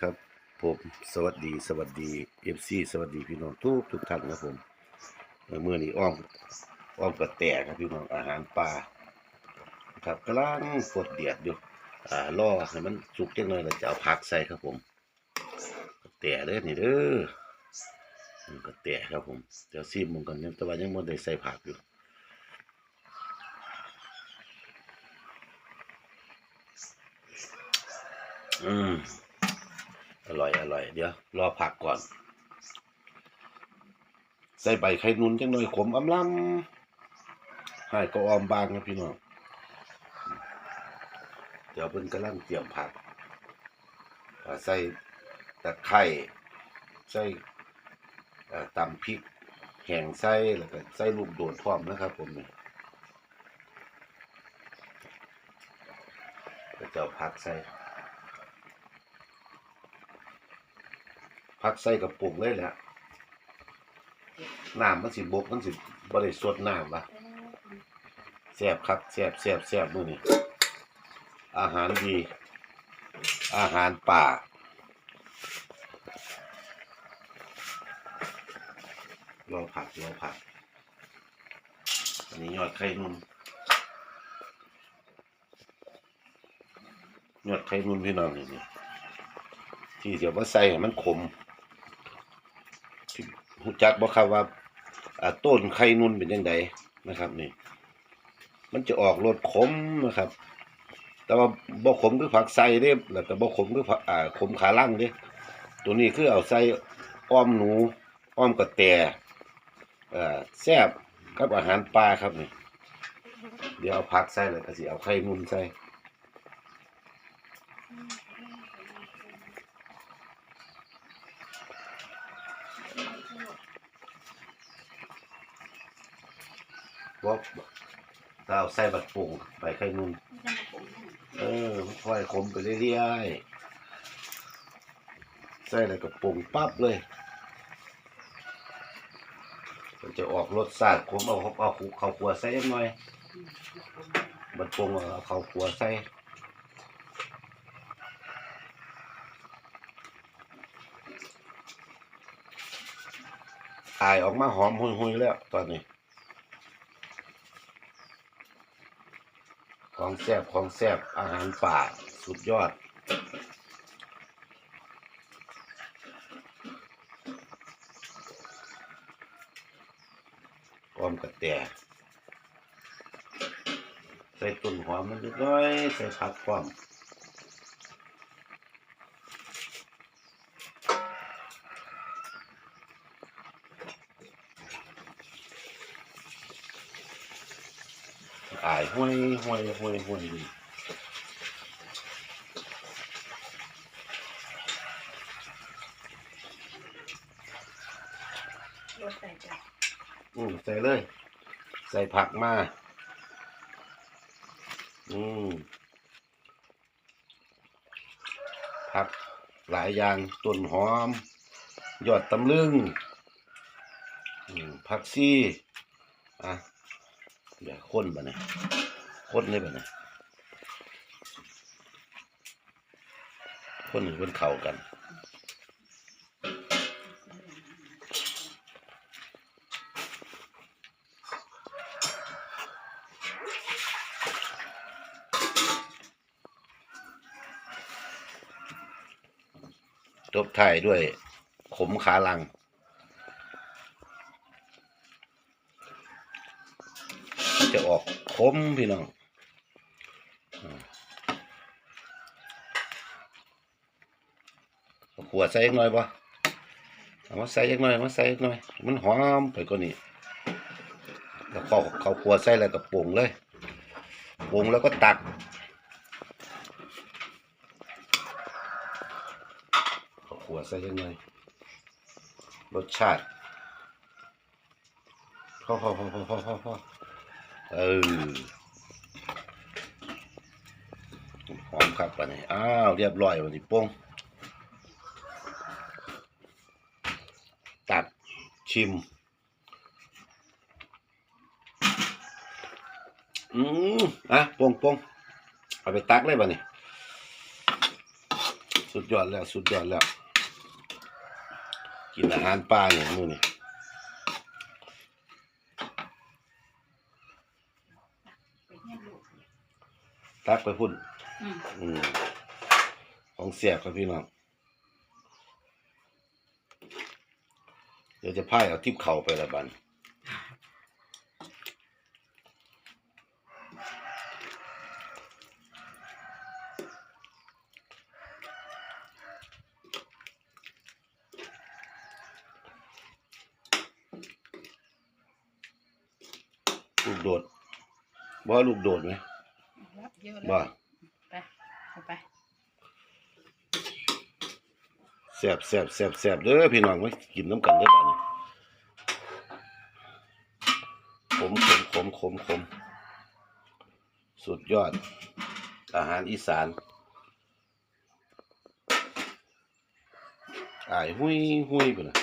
ครับ ผมสวัสดีสวัสดีเอฟซีสวัสดีพี่น้องทุกทุกท่านครับผมเมื่อนี้อ้อมอ้อมกระแตครับพี่น้องอาหารป่าครับกำลังกดเดือดอยู่อ่ารอให้มันสุกจังเลยแล้วจะเอาผักใส่ครับผมกระแตเด้อนี่เด้อกระแตครับผมเดี๋ยวซีมมันก่อนเนี่ยแต่ว่ายังไม่ได้ใส่ผักอยู่อืม อร่อยอร่อยเดี๋ยวรอผักก่อน ใส่ใบไข่นุนจังหน่อยขมอำลำให้ก็ออมบางนะพี่น้องเดี๋ยวเพิ่นกำลังเตรียมผักใส่ตะไคร้ใส่ตำพริกแห้งใส่แล้วก็ใส่ลูกโดดพร้อมนะครับผมนี่ก็จะเอาผักใส่ พักใส่กับปุกเลยแหละน้ำมันสิบกมันสิบริสุทธิ์น้ำละแซ่บครับแซ่บแซ่บแซ่บมื้อนี้อาหารดี อาหารป่ารอผักรอผักอันนี้ยอดไข่นุ่นยอดไข่นุ่นพี่น้องนี่นี่ที่เดี๋ยวมาใส่ให้มันขม หูจักบ่ครับว่าต้นไข่นุ่นเป็นยังไงนะครับนี่ มันจะออกรสขมนะครับ แต่ว่าบ่ขมคือผักไส้เด้แล้วก็บ่ขมคือผักอ่าขมขาล่างเด้ตัวนี้คือเอาใส่อ้อมหนู อ้อมกระแตอ่าแซ่บกับอาหารปลาครับนี่ เดี๋ยวเอาผักใส่แล้วก็สิเอาไข่นุ่นใส่ บ่ถ้าเอาใส่บัดปุ่งไปไข่นุ่นเออค่อยขมไปเรื่อยๆใส่อะไรกับปรุงปั๊บเลย มันจะออกรสชาติขมเอาเอาข้าวขัวใส่ยังหน่อยบัดปรุงเอาข้าวขัวใส่อายออกมาหอมหุยๆแล้วตอนนี้ ของแซ่บของแซ่บอาหารป่าสุดยอดพร้อมกับแต่ใส่ต้นหอมมันนิดน้อย ใส่ผักพร้อมายห้วยห้วยห้วยห้วยนี่รถใส่จ้ะอืมใส่เลย ใส่ผักมา อืมผักหลายอย่างต้นหอม ยอดตำลึงอืมผักซี่อะ เดี๋ยวข้นบ่เนี่ยข้นเลยบ่เนี่ยข้นให้เป็นเข่ากันจบท้ายด้วยขมขาลัง จะออกขมพี่น้องขวดใส่อีกหน่อยปะเอามาใส่อีกหน่อยมาใส่อีกหน่อย มันหอมไปกว่านี้แล้วเขาเขาขวดใส่แล้วก็ปรุงเลยปรุงแล้วก็ตักเอาขัวใส่ยังไงรสชาติพอพอพอพอพอพอพอ เออหอมครับปะนี่อ้าวเรียบร้อยวันนี้ป้งตัดชิม อืมอะป้งป้งเอาไปตักเลยปะนี่สุดยอดแล้ว สุดยอดแล้ว กินอาหารป่าเนี่ยมื้อนี้ ไปเฮียนลูก ตักไปพุ่น อืมอืมของเสียบครับพี่น้อง เดี๋ยวจะพายเอาทิพเข่าไปละบันลูกโดดบ่ลูกโดดไหมรับ เยอะแล้วบ่ไปเอาไปแซ่บแซ่บแซ่บแซ่บเด้อพี่น้องมากินน้ำกันเด้อบัดนี้ขมขมขมขมขมสุดยอด อาหารอีสานอาย หุยหุยไปนะ